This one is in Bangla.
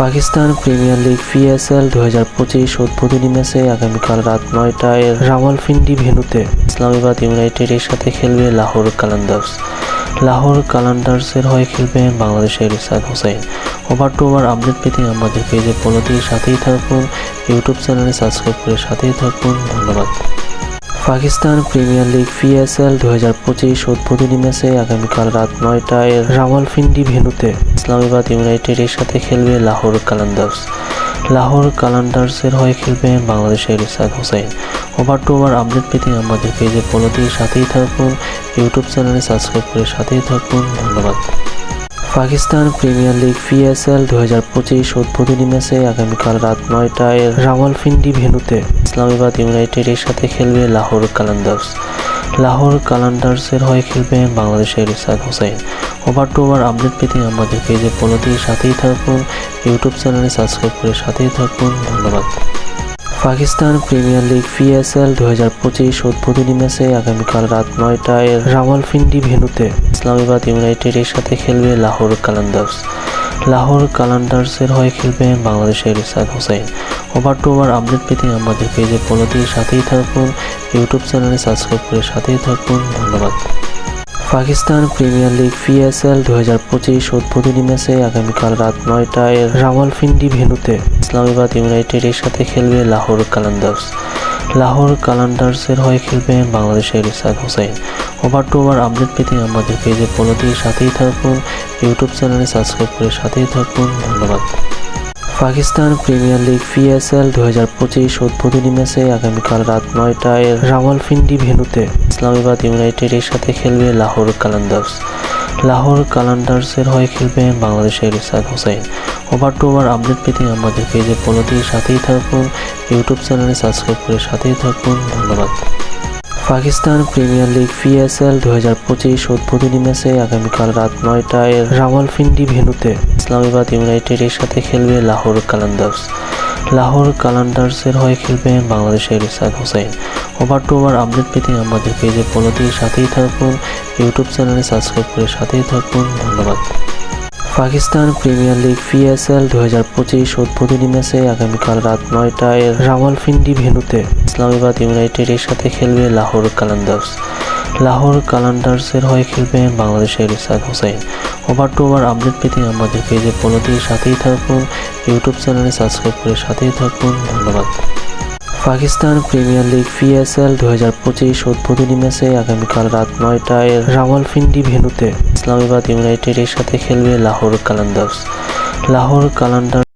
পাকিস্তান প্রিমিয়ার লিগ পিএসএল দু হাজার পঁচিশ উদ্বোধনী ম্যাচে আগামীকাল রাত নয়টায় রাওয়ালপিন্ডি ভেন্যুতে ইসলামাবাদ ইউনাইটেডের সাথে খেলবে লাহোর কালান্দার্স। লাহোর কালান্ডার্সের হয়ে খেলবেন বাংলাদেশের Rishad Hossain. Over to over update পেতে আমাদের পেজে ফলো দিয়ে সাথেই থাকুন, ইউটিউব চ্যানেলে সাবস্ক্রাইব করে সাথেই থাকুন। ধন্যবাদ। পাকিস্তান প্রিমিয়ার লিগ পিএসএল দু হাজার পঁচিশ উদ্বোধনী ম্যাচে আগামীকাল রাত নয়টায় রাওয়ালপিন্ডি ভেন্যুতে ইসলামাবাদ ইউনাইটেডের সাথে খেলবে লাহোর কালান্দার্স। লাহোর কালান্ডার্সের হয়ে খেলবেন বাংলাদেশের Rishad Hossain. Over to over update পেতে আমাদের পেজে ফলো দিয়ে সাথেই থাকুন, ইউটিউব চ্যানেলে সাবস্ক্রাইব করে সাথেই থাকুন, ধন্যবাদ। পাকিস্তান প্রিমিয়ার লিগ পিএসএল দু হাজার পঁচিশ উদ্বোধনী ম্যাচে আগামীকাল রাত নয়টায় রাওয়ালপিন্ডি ভেন্যুতে ইসলামাবাদ ইউনাইটেডের সাথে খেলবে লাহোর কালান্দার্স। লাহোর কালান্ডার্সের হয়ে খেলবেন বাংলাদেশের Rishad Hossain. Over to over update পেতে আমাদের পেজে ফলো দিয়ে সাথেই থাকুন, ইউটিউব চ্যানেলে সাবস্ক্রাইব করে সাথেই থাকুন, ধন্যবাদ। পাকিস্তান প্রিমিয়ার লিগ পিএসএল দু হাজার পঁচিশ উদ্বোধনী ম্যাচে আগামীকাল রাত নয়টায় রাওয়ালপিন্ডি ভেন্যুতে ইসলামাবাদ ইউনাইটেডের সাথে খেলবে লাহোর কালান্দার্স লাহোর কালান্ডার্সের হয়ে খেলবেন বাংলাদেশের Rishad Hossain. Over to over update পেতে আমাদের পেজে ফলো দিয়ে সাথেই থাকুন, ইউটিউব চ্যানেলে সাবস্ক্রাইব করে সাথেই থাকুন, ধন্যবাদ। পাকিস্তান প্রিমিয়ার লিগ পিএসএল দু হাজার পঁচিশ উদ্বোধনী ম্যাচে আগামীকাল রাত নয়টায় রাওয়ালপিন্ডি ভেন্যুতে ইসলামাবাদ ইউনাইটেডের সাথে খেলবে লাহোর কালান্দার্স। লাহোর কালান্ডার্সের হয়ে খেলবেন বাংলাদেশের Rishad Hossain. Over to over update পেতে আমাদের পেজে ফলো দিয়ে সাথেই থাকুন ইউটিউব চ্যানেলে সাবস্ক্রাইব করে সাথেই থাকুন, ধন্যবাদ। পাকিস্তান প্রিমিয়ার লিগ পিএসএল দু হাজার পঁচিশ উদ্বোধনী ম্যাচে আগামীকাল রাত নয়টায় রাওয়ালফিন্ডি ভেন্যুতে ইসলামাবাদ ইউনাইটেডের সাথে খেলবে লাহোর কালান্দার্স লাহোর কালান্ডার্সের হয়ে খেলবেন বাংলাদেশের Rishad Hossain. Over to over update পেতে আমাদের পেজে ফলো দিয়ে সাথেই থাকুন ইউটিউব চ্যানেলে সাবস্ক্রাইব করে সাথেই থাকুন, ধন্যবাদ। পাকিস্তান প্রিমিয়ার লিগ পিএসএল দু হাজার পঁচিশ উদ্বোধনী ম্যাচে আগামীকাল রাত নয়টায় রাওয়ালপিন্ডি ভেন্যুতে ইসলামাবাদ ইউনাইটেডের সাথে খেলবে লাহোর কালান্দার্স লাহোর কালান্ডার্সের হয়ে খেলবেন বাংলাদেশের Rishad Hossain. Over to over update পেতে আমাদের পেজে ফলো দিয়ে সাথেই থাকুন ইউটিউব চ্যানেলে সাবস্ক্রাইব করে সাথেই থাকুন, ধন্যবাদ। পাকিস্তান প্রিমিয়ার লিগ পিএসএল দু হাজার পঁচিশ উদ্বোধনী ম্যাচে আগামীকাল রাত নয়টায় রাওয়ালপিন্ডি ভেন্যুতে ইসলামাবাদ ইউনাইটেডের সাথে খেলবে লাহোর কালান্দার্স লাহোর কালান্ডার্সের হয়ে খেলবেন বাংলাদেশের Rishad Hossain. Over to over update পেতে আমাদের পেজে ফলো দিয়ে সাথেই থাকুন ইউটিউব চ্যানেলে সাবস্ক্রাইব করে সাথেই থাকুন, ধন্যবাদ। পাকিস্তান প্রিমিয়ার লিগ পিএসএল দু হাজার পঁচিশ উদ্বোধনী ম্যাচে আগামীকাল রাত নয়টায় রাওয়ালপিন্ডি ভেনুতে ইসলামাবাদ ইউনাইটেডের সাথে খেলবে লাহোর কালান্দার্স লাহোর কালান্ডার